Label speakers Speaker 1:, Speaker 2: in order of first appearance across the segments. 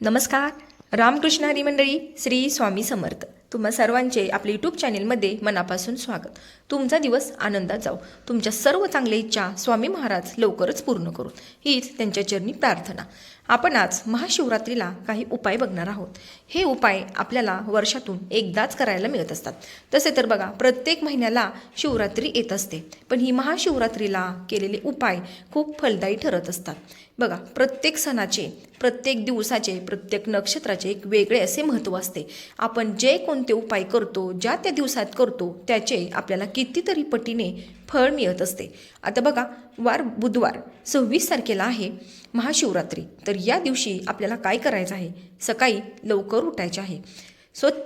Speaker 1: नमस्कार. रामकृष्ण हरी मंडळी श्री स्वामी समर्थ. तुम्हा सर्वांचे आपल्या यूट्यूब चॅनेलमध्ये मनापासून स्वागत. तुमचा दिवस आनंदात जाऊ तुमच्या सर्व चांगल्या इच्छा स्वामी महाराज लवकरच पूर्ण करू हीच त्यांच्या चरणी प्रार्थना. आपण आज महाशिवरात्रीला काही उपाय बघणार आहोत. हे उपाय आपल्याला वर्षातून एकदाच करायला मिळत असतात. तसे तर बघा प्रत्येक महिन्याला शिवरात्री येत असते. पण ही महाशिवरात्रीला केलेले उपाय खूप फलदायी ठरत असतात. बघा प्रत्येक सणाचे प्रत्येक दिवसाचे प्रत्येक नक्षत्राचे एक वेगळे असे महत्त्व असते. आपण जे कोणते उपाय करतो ज्या त्या दिवसात करतो त्याचे आपल्याला कितीतरी पटीने फळ मिळत असते. आता बघा वार बुधवार सव्वीस तारखेला आहे महाशिवरात्री. तर या दिवशी आपल्याला काय करायचं आहे? सकाळी लवकर उठायचे आहे. स्वच्छ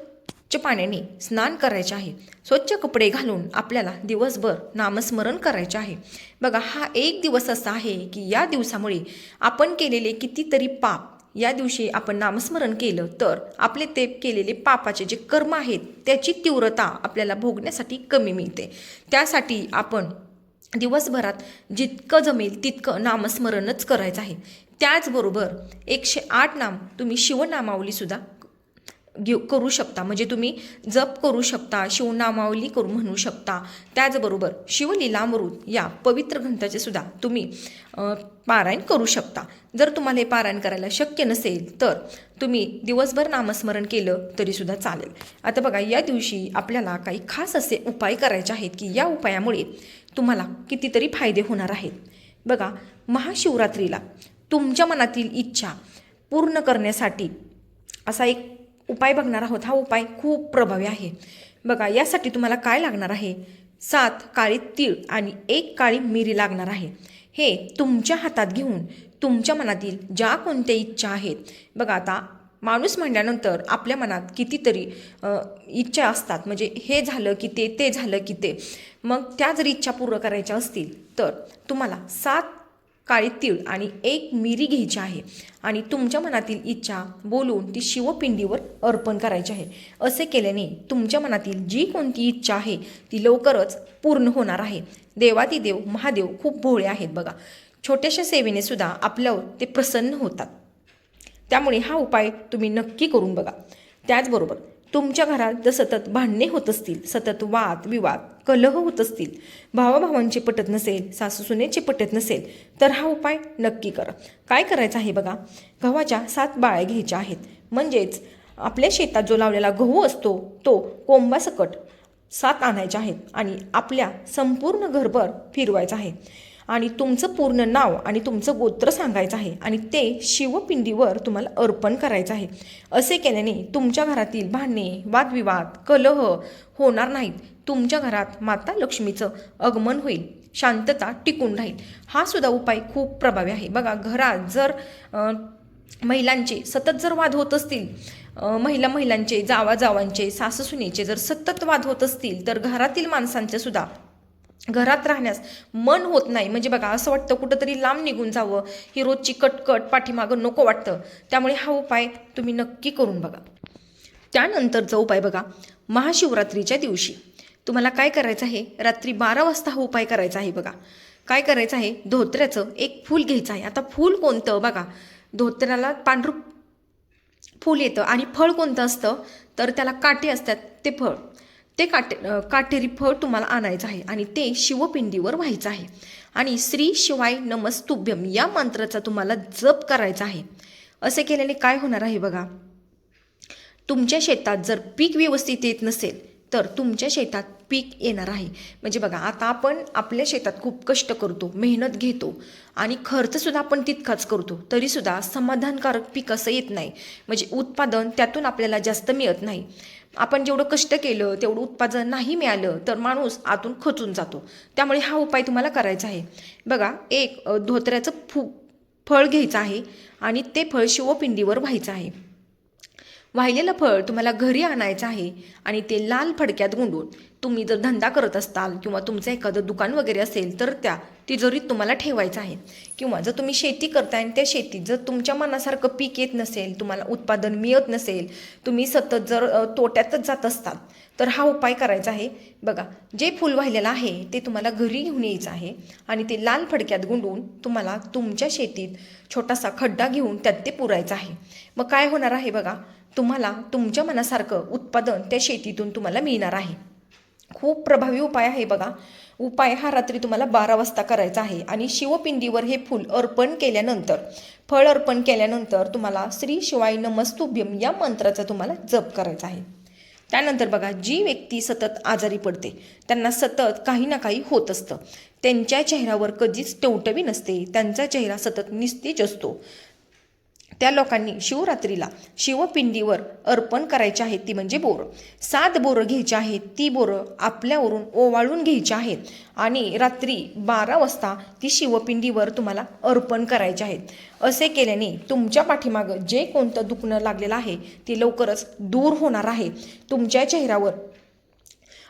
Speaker 1: पाण्याने स्नान करायचे आहे. स्वच्छ कपडे घालून आपल्याला दिवसभर नामस्मरण करायचे आहे. बघा हा एक दिवस असा आहे की या दिवसामुळे आपण केलेले कितीतरी पाप या दिवशी आपण नामस्मरण केलं तर आपले ते केलेले पापाचे जे कर्म आहेत त्याची तीव्रता आपल्याला भोगण्यासाठी कमी मिळते. त्यासाठी आपण दिवसभरात जितकं जमेल तितकं नामस्मरणच करायचं आहे. त्याचबरोबर एकशे आठ नाम तुम्ही शिवनामावलीसुद्धा घेऊ करू शकता. म्हणजे तुम्ही जप करू शकता शिवनामावली करू म्हणू शकता. त्याचबरोबर शिवलीलामृत या पवित्र ग्रंथाचे सुद्धा तुम्ही पारायण करू शकता. जर तुम्हाला हे पारायण करायला शक्य नसेल तर तुम्ही दिवसभर नामस्मरण केलं तरीसुद्धा चालेल. आता बघा या दिवशी आपल्याला काही खास असे उपाय करायचे आहेत की या उपायामुळे तुम्हाला कितीतरी फायदे होणार आहेत. बघा महाशिवरात्रीला तुमच्या मनातील इच्छा पूर्ण करण्यासाठी असा एक उपाय बघणार आहोत. हा उपाय खूप प्रभावी आहे. बघा यासाठी तुम्हाला काय लागणार आहे? सात काळी तीळ आणि एक काळी मिरी लागणार आहे. हे तुमच्या हातात घेऊन तुमच्या मनातील ज्या कोणत्या इच्छा आहेत बघा आता माणूस म्हणल्यानंतर आपल्या मनात कितीतरी इच्छा असतात. म्हणजे हे झालं की ते ते झालं की ते. मग त्या जर इच्छा पूर्ण करायच्या असतील तर तुम्हाला सात काळी तीळ आणि एक मिरी घ्यायची आहे. आणि तुमच्या मनातील इच्छा बोलून ती शिवपिंडीवर अर्पण करायची आहे. असे केल्याने तुमच्या मनातील जी कोणती इच्छा आहे ती लवकरच पूर्ण होणार आहे. देवादिदेव महादेव खूप भोळे आहेत बघा. छोट्याशा सेवेने सुद्धा आपल्यावर ते प्रसन्न होतात. त्यामुळे हा उपाय तुम्ही नक्की करून बघा. त्याचबरोबर तुमच्या घरात जर सतत भांडणे होत असतील सतत वाद विवाद कलह होत असतील भावाभावांचे पटत नसेल सासूसुनेचे पटत नसेल तर हा उपाय नक्की करा. काय करायचं आहे बघा? गव्हाच्या सात बाळ्या घ्यायच्या आहेत. म्हणजेच आपल्या शेतात जो लावलेला गहू असतो तो कोंबासकट सात आणायच्या आहेत आणि आपल्या संपूर्ण घरभर फिरवायचा आहे. आणि तुमचं पूर्ण नाव आणि तुमचं गोत्र सांगायचं आहे आणि ते शिवपिंडीवर तुम्हाला अर्पण करायचं आहे. असे केल्याने तुमच्या घरातील भांडणे वादविवाद कलह होणार नाहीत. तुमच्या घरात माता लक्ष्मीचं आगमन होईल. शांतता टिकून राहील. हा सुद्धा उपाय खूप प्रभावी आहे. बघा घरात जर महिलांचे सतत जर वाद होत असतील महिला महिलांचे जावा जावांचे सासूसुनेचे जर सतत वाद होत असतील तर घरातील माणसांचे सुद्धा घरात राहण्यास मन होत नाही. म्हणजे बघा असं वाटतं कुठंतरी लांब निघून जावं. ही रोजची कटकट पाठीमागं नको वाटतं. त्यामुळे हा उपाय तुम्ही नक्की करून बघा. त्यानंतरचा उपाय बघा महाशिवरात्रीच्या दिवशी. तुम्हाला काय करायचं आहे? रात्री बारा वाजता हा उपाय करायचा आहे बघा. काय करायचं आहे? धोत्र्याचं एक फूल घ्यायचं आहे. आता फूल कोणतं बघा? धोत्र्याला पांढरू फूल येतं. आणि फळ कोणतं असतं? तर त्याला काटे असतात. ते फळ. ते काटे काटेरी फळ तुम्हाला आणायचं आहे आणि ते शिवपिंडीवर व्हायचं आहे. आणि श्री शिवाय नमस्तुभ्यम या मंत्राचा तुम्हाला जप करायचा आहे. असे केल्याने काय होणार आहे बघा? तुमच्या शेतात जर पीक व्यवस्थित येत नसेल तर तुमच्या शेतात पीक येणार आहे. म्हणजे बघा आता आपण आपल्या शेतात खूप कष्ट करतो मेहनत घेतो आणि खर्चसुद्धा आपण तितकाच करतो तरीसुद्धा समाधानकारक पीक असं येत नाही. म्हणजे उत्पादन त्यातून आपल्याला जास्त मिळत नाही. आपण जेवढं कष्ट केलं तेवढं उत्पादन नाही मिळालं तर माणूस आतून खचून जातो. त्यामुळे हा उपाय तुम्हाला करायचा आहे. बघा एक धोत्र्याचं फू फळ घ्यायचं आहे आणि ते फळ शिवपिंडीवर व्हायचं आहे. वाहिलेलं फळ तुम्हाला घरी आणायचं आहे आणि ते लाल फडक्यात गुंडून तुम्ही जर धंदा करत असताल किंवा तुमचं एखादं दुकान वगैरे असेल तर त्या तिजोरीत तुम्हाला ठेवायचं आहे. किंवा जर तुम्ही शेती करताय आणि त्या शेतीत जर तुमच्या मनासारखं पीक येत नसेल तुम्हाला उत्पादन मिळत नसेल तुम्ही सतत जर तोट्यातच जात असताल तर हा उपाय करायचा आहे. बघा जे फूल वाहिलेलं आहे ते तुम्हाला घरी घेऊन यायचं आहे आणि ते लाल फडक्यात गुंडून तुम्हाला तुमच्या शेतीत छोटासा खड्डा घेऊन त्यात ते पुरायचं आहे. मग काय होणार आहे बघा तुम्हाला तुमच्या मनासारखं उत्पादन त्या शेतीतून तुम्हाला मिळणार आहे. खूप प्रभावी उपाय आहे बघा. उपाय हा रात्री तुम्हाला बारा वाजता करायचा आहे आणि शिवपिंडीवर हे फूल अर्पण केल्यानंतर फळ अर्पण केल्यानंतर तुम्हाला श्री शिवाय नमस्तुभ्यम या मंत्राचा तुम्हाला जप करायचा आहे. त्यानंतर बघा जी व्यक्ती सतत आजारी पडते त्यांना सतत काही ना काही होत असतं. त्यांच्या चेहऱ्यावर कधीच टवटवी नसते त्यांचा चेहरा सतत निस्तेज असतो. त्या लोकांनी शिवरात्रीला शिवपिंडीवर अर्पण करायची आहेत ती म्हणजे बोरं. सात बोरं घ्यायची आहेत ती बोरं आपल्यावरून ओवाळून घ्यायची आहेत आणि रात्री बारा वाजता ती शिवपिंडीवर तुम्हाला अर्पण करायची आहेत असे केल्याने तुमच्या पाठीमागं जे कोणतं दुखणं लागलेलं आहे ते लवकरच दूर होणार आहे. तुमच्या चेहऱ्यावर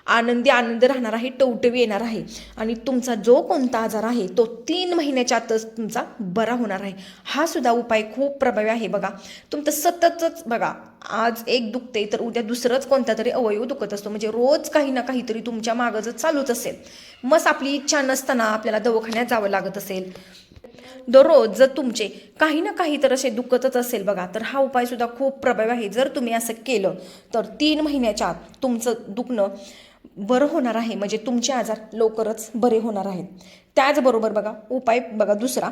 Speaker 1: आनंदी आनंद राहणार आहे टवटवी येणार आहे. आणि तुमचा जो कोणता आजार आहे तो तीन महिन्याच्या आतच तुमचा बरा होणार आहे. हा सुद्धा उपाय खूप प्रभावी आहे बघा. तुमचं सततच बघा आज एक दुखते तर उद्या दुसरंच कोणता तरी अवयव दुखत असतो. म्हणजे रोज काही ना काहीतरी तुमच्या मागं जर चालूच असेल मस आपली इच्छा नसताना आपल्याला दवाखान्यात जावं लागत असेल. दररोज जर तुमचे काही ना काही तर असे दुखतच असेल बघा तर हा उपाय सुद्धा खूप प्रभावी आहे. जर तुम्ही असं केलं तर तीन महिन्याच्या आत तुमचं दुखणं बरं होणार आहे. म्हणजे तुमचे आजार लवकरच बरे होणार आहेत. त्याचबरोबर बघा उपाय बघा दुसरा.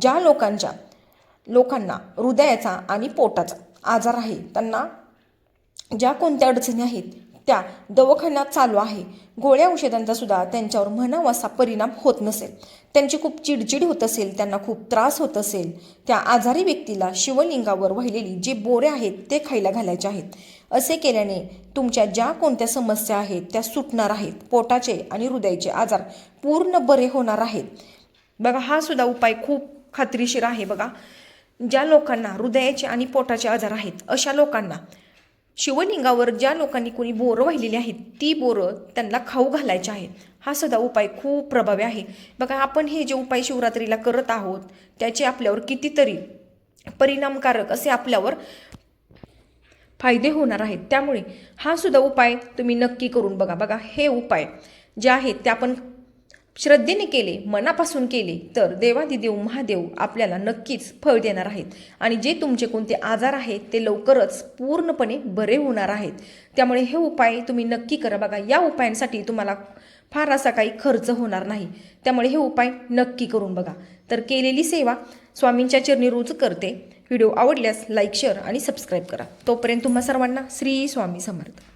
Speaker 1: ज्या लोकांच्या लोकांना हृदयाचा आणि पोटाचा आजार आहे त्यांना ज्या कोणत्या अडचणी आहेत त्या दवाखान्यात चालू आहे. गोळ्या औषधांचा सुद्धा त्यांच्यावर म्हणावा असा परिणाम होत नसेल. त्यांची खूप चिडचिड होत असेल त्यांना खूप त्रास होत असेल. त्या आजारी व्यक्तीला शिवलिंगावर वाहिलेली जे बोरे आहेत ते खायला घालायचे आहेत. असे केल्याने तुमच्या ज्या कोणत्या समस्या आहेत त्या सुटणार आहेत. पोटाचे आणि हृदयाचे आजार पूर्ण बरे होणार आहेत. बघा हा सुद्धा उपाय खूप खात्रीशीर आहे बघा. ज्या लोकांना हृदयाचे आणि पोटाचे आजार आहेत अशा लोकांना शिवलिंगावर ज्या लोकांनी कोणी बोरं वाहिलेली आहेत ती बोरं त्यांना खाऊ घालायचे आहेत. हा सुद्धा उपाय खूप प्रभावी आहे. बघा आपण हे जे उपाय शिवरात्रीला करत आहोत त्याचे आपल्यावर कितीतरी परिणामकारक असे आपल्यावर फायदे होणार आहेत. त्यामुळे हा सुद्धा उपाय तुम्ही नक्की करून बघा. बघा हे उपाय जे आहेत ते आपण श्रद्धेने केले मनापासून केले तर देवादिदेव महादेव आपल्याला नक्कीच फळ देणार आहेत. आणि जे तुमचे कोणते आजार आहेत ते लवकरच पूर्णपणे बरे होणार आहेत. त्यामुळे हे उपाय तुम्ही नक्की करा बघा. या उपायांसाठी तुम्हाला फार असा काही खर्च होणार नाही. त्यामुळे हे उपाय नक्की करून बघा. तर केलेली सेवा स्वामींच्या चरणी रोज करते. व्हिडिओ आवडल्यास लाईक शेअर आणि सबस्क्राईब करा. तोपर्यंत तुम्हा सर्वांना श्री स्वामी समर्थ.